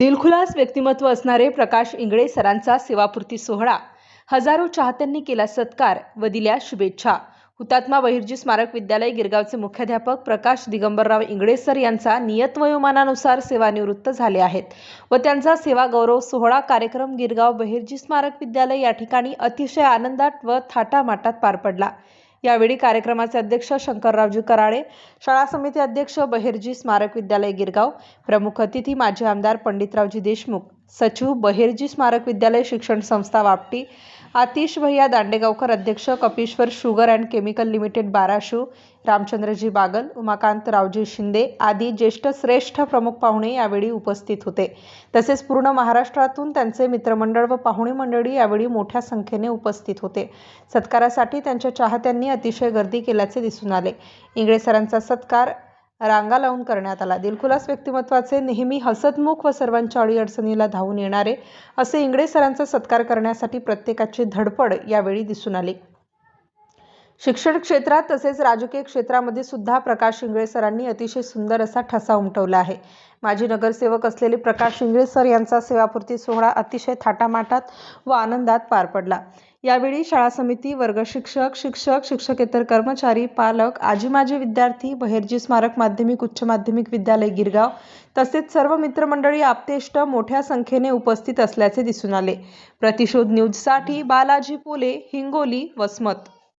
दिलखुलास व्यक्तिमत्व असणारे प्रकाश इंगळे सरांचा सेवापूर्ती सोहळा. हजारो चाहत्यांनी केला सत्कार व दिल्या शुभेच्छा. हुतात्मा बहिर्जी स्मारक विद्यालय गिरगावचे मुख्याध्यापक प्रकाश दिगंबरराव इंगळे सर यांचा नियत वयोमानानुसार सेवानिवृत्त झाले आहेत व त्यांचा सेवा गौरव सोहळा कार्यक्रम गिरगाव बहिर्जी स्मारक विद्यालय या ठिकाणी अतिशय आनंदात व थाटामाटात पार पडला. यावेळी कार्यक्रमाचे अध्यक्ष शंकररावजी कराळे शाळा समिती अध्यक्ष बहिर्जी स्मारक विद्यालय गिरगाव प्रमुख अतिथी माजी आमदार पंडितरावजी देशमुख सचिव बहिर्जी स्मारक विद्यालय शिक्षण संस्था वापटी आतिश भैया दांडेगावकर अध्यक्ष Kapishwar sugar and chemical limited बाराशू Ramchandraji Bagal Umakant Raoji Shinde आदी ज्येष्ठ श्रेष्ठ प्रमुख पाहुणे यावेळी उपस्थित होते. तसेच पूर्ण महाराष्ट्रातून त्यांचे मित्रमंडळ व पाहुणे मंडळी यावेळी मोठ्या संख्येने उपस्थित होते. सत्कारासाठी त्यांच्या चाहत्यांनी अतिशय गर्दी केल्याचे दिसून आले. इंगळे सरांचा सत्कार रांगा लावून करण्यात आला. दिलखुलास व्यक्तिमत्वाचे नेहमी हसतमुख व सर्वांच्या अडीअडचणीला धावून येणारे असे इंगळे सरांचा सत्कार करण्यासाठी प्रत्येकाची धडपड यावेळी दिसून आली. शिक्षण क्षेत्रात तसेच राजकीय क्षेत्रामध्ये सुद्धा प्रकाश शिंगळे सरांनी अतिशय सुंदर असा ठसा उमटवला आहे. माजी नगरसेवक असलेले प्रकाश शिंगळे सर यांचा सेवापूर्ती सोहळा अतिशय थाटामाटात व आनंदात पार पडला. यावेळी शाळा समिती वर्ग शिक्षक शिक्षक शिक्षकेतर कर्मचारी पालक आजी माजी विद्यार्थी बहिर्जी स्मारक माध्यमिक उच्च माध्यमिक विद्यालय गिरगाव तसेच सर्व मित्रमंडळी आपतेष्ट मोठ्या संख्येने उपस्थित असल्याचे दिसून आले. प्रतिशोध न्यूजसाठी बालाजी पोले हिंगोली वसमत.